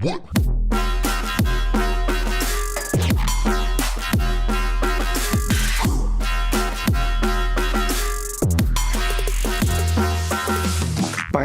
What?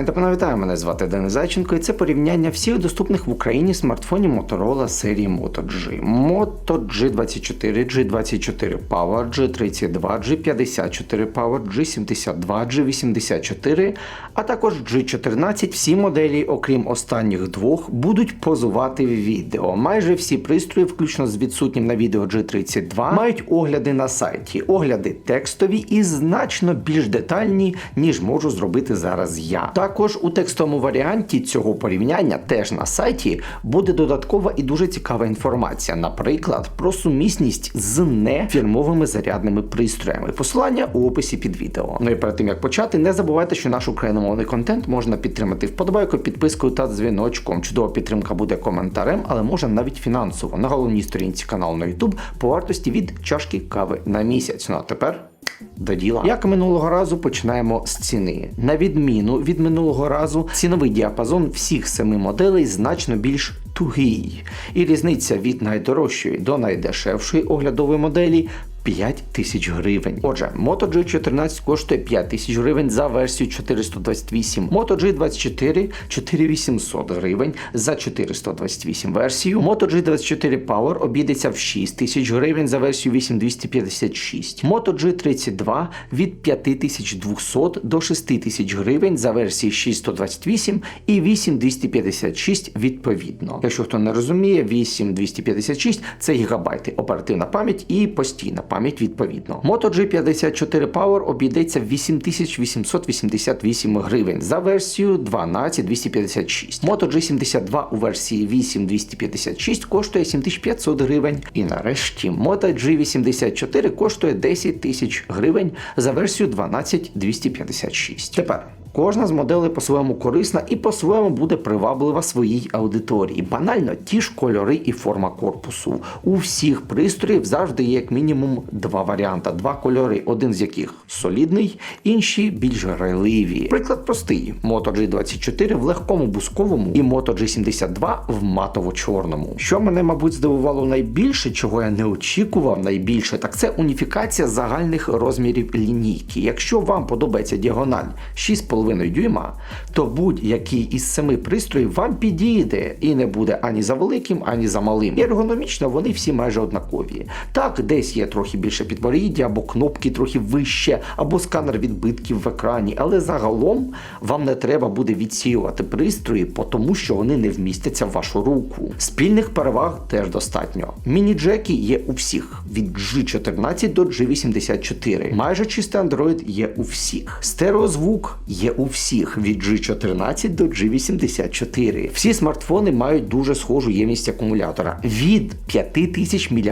Пані та панове, мене звати Денис Зайченко, і це порівняння всіх доступних в Україні смартфонів Motorola серії Moto G. Moto G24, G24 Power, G32, G54 Power, G72, G84, а також G14. Всі моделі, окрім останніх двох, будуть позувати в відео. Майже всі пристрої, включно з відсутнім на відео G32, мають огляди на сайті. Огляди текстові і значно більш детальні, ніж можу зробити зараз я. Також у текстовому варіанті цього порівняння теж на сайті буде додаткова і дуже цікава інформація, наприклад, про сумісність з нефірмовими зарядними пристроями. Посилання у описі під відео. Ну і перед тим як почати, не забувайте, що наш україномовний контент можна підтримати вподобайкою, підпискою та дзвіночком. Чудова підтримка буде коментарем, але може навіть фінансово на головній сторінці каналу на YouTube по вартості від чашки кави на місяць. Ну а тепер. До діла. Як минулого разу починаємо з ціни. На відміну від минулого разу, ціновий діапазон всіх семи моделей значно більш тугий. І різниця від найдорожчої до найдешевшої оглядової моделі 5 тисяч гривень. Отже, Moto G14 коштує 5 тисяч гривень за версію 428, Moto G24 4800 гривень за 428 версію. Moto G24 Power обійдеться в 6 тисяч гривень за версію 8256. Moto G32 від 5200 до 6000 гривень за версії 6128 і 8256 відповідно. Якщо хто не розуміє, 8256 це гігабайти, оперативна пам'ять і постійна пам'ять відповідно. Moto G54 Power обійдеться в 8888 гривень за версію 12256. Moto G72 у версії 8256 коштує 7500 гривень. І нарешті Moto G84 коштує 10 тисяч гривень за версію 12256. Тепер Кожна з моделей по-своєму корисна і по-своєму буде приваблива своїй аудиторії. Банально ті ж кольори і форма корпусу. У всіх пристроїв завжди є як мінімум два варіанти, два кольори, один з яких солідний, інші більш грайливі. Приклад простий: Moto G24 в легкому бусковому і Moto G72 в матово-чорному. Що мене, мабуть, здивувало найбільше, чого я не очікував найбільше, так це уніфікація загальних розмірів лінійки. Якщо вам подобається діагональ 6,5 дюйма, то будь-який із семи пристроїв вам підійде і не буде ані за великим, ані за малим. Ергономічно вони всі майже однакові. Так, десь є трохи більше підборіддя, або кнопки трохи вище, або сканер відбитків в екрані, але загалом вам не треба буде відсіювати пристрої, тому що вони не вмістяться в вашу руку. Спільних переваг теж достатньо. Міні-джеки є у всіх від G14 до G84. Майже чистий Android є у всіх. Стереозвук є у всіх від G14 до G84. Всі смартфони мають дуже схожу ємність акумулятора від 5000 мАч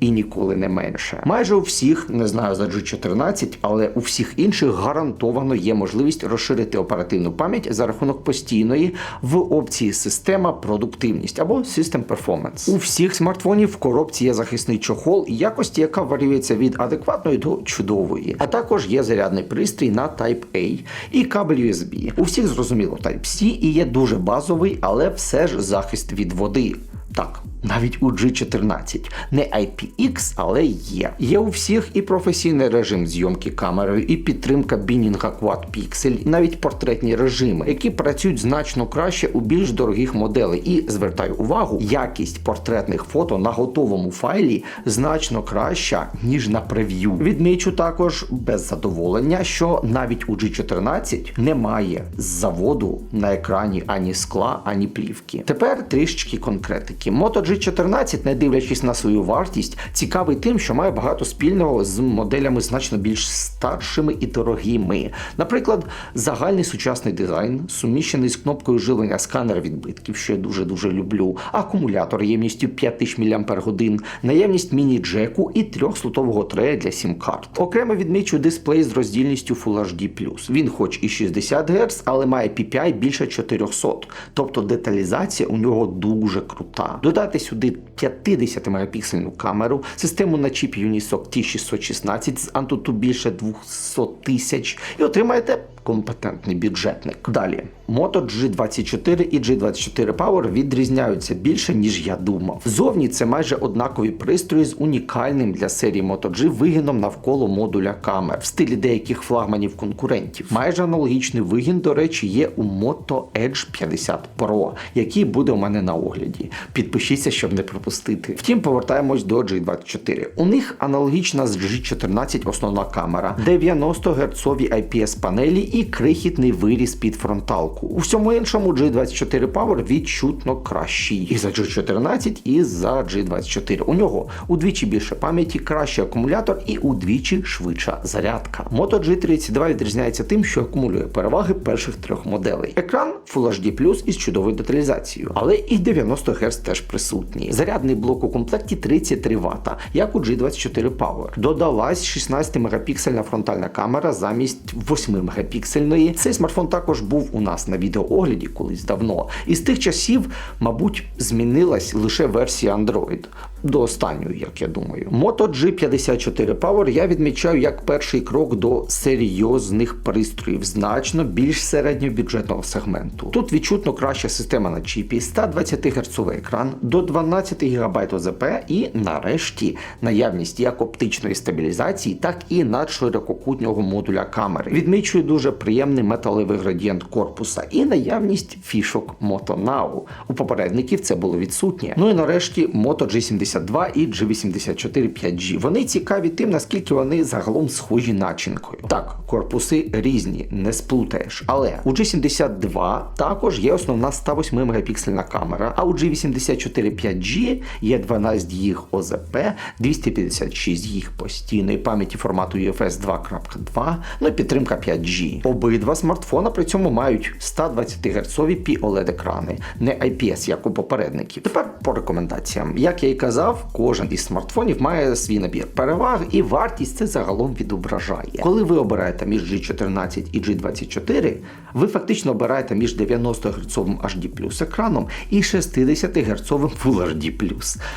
і ніколи не менше. Майже у всіх, не знаю за G14, але у всіх інших гарантовано є можливість розширити оперативну пам'ять за рахунок постійної в опції система продуктивність або System Performance. У всіх смартфонів в коробці є захисний чохол якості, яка варіюється від адекватної до чудової. А також є зарядний пристрій на Type-A і кабель USB. У всіх зрозуміло Type-C і є дуже базовий, але все ж захист від води. Так, навіть у G14. Не IPX, але є. Є у всіх і професійний режим зйомки камерою, і підтримка бінінга Quad Pixel, і навіть портретні режими, які працюють значно краще у більш дорогих моделей. І звертаю увагу, якість портретних фото на готовому файлі значно краща, ніж на прев'ю. Відмічу також без задоволення, що навіть у G14 немає з заводу на екрані ані скла, ані плівки. Тепер трішечки конкретики. Moto G14, не дивлячись на свою вартість, цікавий тим, що має багато спільного з моделями значно більш старшими і дорогими. Наприклад, загальний сучасний дизайн, суміщений з кнопкою живлення сканер відбитків, що я дуже-дуже люблю, акумулятор ємністю 5000 мАч, наявність міні-джеку і трьохслотового трея для сім-карт. Окремо відмічу дисплей з роздільністю Full HD+. Він хоч і 60 Гц, але має PPI більше 400, тобто деталізація у нього дуже крута. Додати сюди 50 мегапіксельну камеру, систему на чіпі Unisoc T616 з Antutu більше 200 тисяч і отримаєте компетентний бюджетник. Далі Moto G24 і G24 Power відрізняються більше ніж я думав. Зовні це майже однакові пристрої з унікальним для серії Moto G вигином навколо модуля камер в стилі деяких флагманів конкурентів. Майже аналогічний вигін, до речі, є у Moto Edge 50 Pro, який буде у мене на огляді. Підпишіться, щоб не пропустити. Втім, повертаємось до G24. У них аналогічна з G14 основна камера, 90 Гц IPS панелі і крихітний виріз під фронталку. У всьому іншому G24 Power відчутно кращий і за G14, і за G24. У нього удвічі більше пам'яті, кращий акумулятор і удвічі швидша зарядка. Moto G32 відрізняється тим, що акумулює переваги перших трьох моделей. Екран Full HD із чудовою деталізацією, але і 90 Гц теж присутні. Зарядний блок у комплекті 33 Вт, як у G24 Power. Додалась 16 мегапіксельна фронтальна камера замість 8 мегапіксельної. Цей смартфон також був у нас на відеоогляді колись давно. І з тих часів, мабуть, змінилась лише версія Android. До останньої, як я думаю. Moto G54 Power я відмічаю як перший крок до серйозних пристроїв, значно більш середньобюджетного сегменту. Тут відчутно краща система на чіпі, 120 Гц екран, до 12 ГБ ОЗП і, нарешті, наявність як оптичної стабілізації, так і надширококутнього модуля камери. Відмічую дуже приємний металевий градієнт корпуса і наявність фішок Moto Now. У попередників це було відсутнє. Ну і нарешті Moto G72 і G84 5G. Вони цікаві тим, наскільки вони загалом схожі начинкою. Так, корпуси різні, не сплутаєш. Але у G72 також є основна 108 мегапіксельна камера, а у G84 5G є 12 їх ОЗП, 256 їх постійної пам'яті формату UFS 2.2, ну і підтримка 5G. Обидва смартфона при цьому мають 120 Гц POLED екрани, не IPS, як у попередників. Тепер по рекомендаціям. Як я і казав, кожен із смартфонів має свій набір переваг, і вартість це загалом відображає. Коли ви обираєте між G14 і G24, ви фактично обираєте між 90 Гц HD екраном і 60 Гц Full HD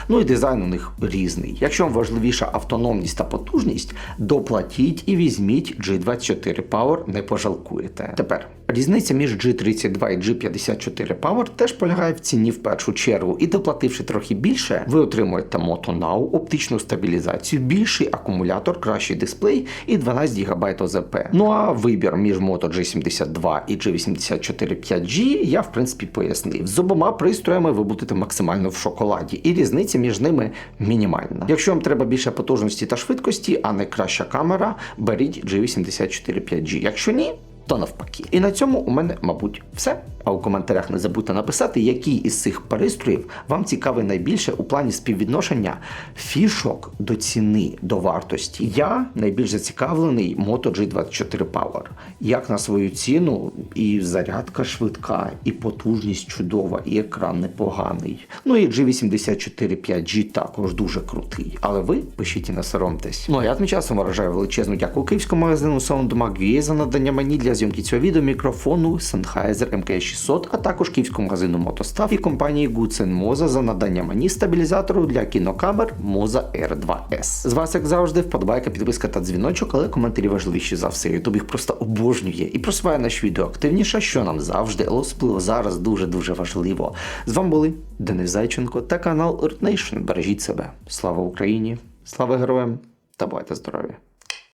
Ну і дизайн у них різний. Якщо вам важливіша автономність та потужність, доплатіть і візьміть G24 Power, не пожалкуєте. Тепер різниця між G32 і G54 Power теж полягає в ціні в першу чергу, і доплативши трохи більше, ви отримуєте Moto Now, оптичну стабілізацію, більший акумулятор, кращий дисплей і 12 ГБ ОЗП. Ну а вибір між Moto G72 і G84 5G я в принципі пояснив. З обома пристроями ви будете максимально в шоколаді, і різниця між ними мінімальна. Якщо вам треба більше потужності та швидкості, а не краща камера, беріть G84 5G. Якщо ні, то навпаки. І на цьому у мене, мабуть, все. А у коментарях не забудьте написати, який із цих пристроїв вам цікавий найбільше у плані співвідношення фішок до ціни, до вартості. Я найбільш зацікавлений Moto G24 Power. Як на свою ціну, і зарядка швидка, і потужність чудова, і екран непоганий. Ну і G84 5G також дуже крутий. Але ви пишіть і не соромтесь. Ну а я тим часом виражаю величезну дякую київському магазину Soundmag за надання мені для зйомки цього відео мікрофону Sennheiser MK600, а також київському магазину Мотостав і компанії Goodsen Moza за надання мені стабілізатору для кінокамер Moza R2S. З вас, як завжди, вподобайка, підписка та дзвіночок, але коментарі важливіші за все. Ютуб їх просто обожнює і просуває наш відео активніше, що нам завжди, але особливо зараз дуже-дуже важливо. З вами були Денис Зайченко та канал Earth Nation. Бережіть себе. Слава Україні! Слава героям та бувайте здорові!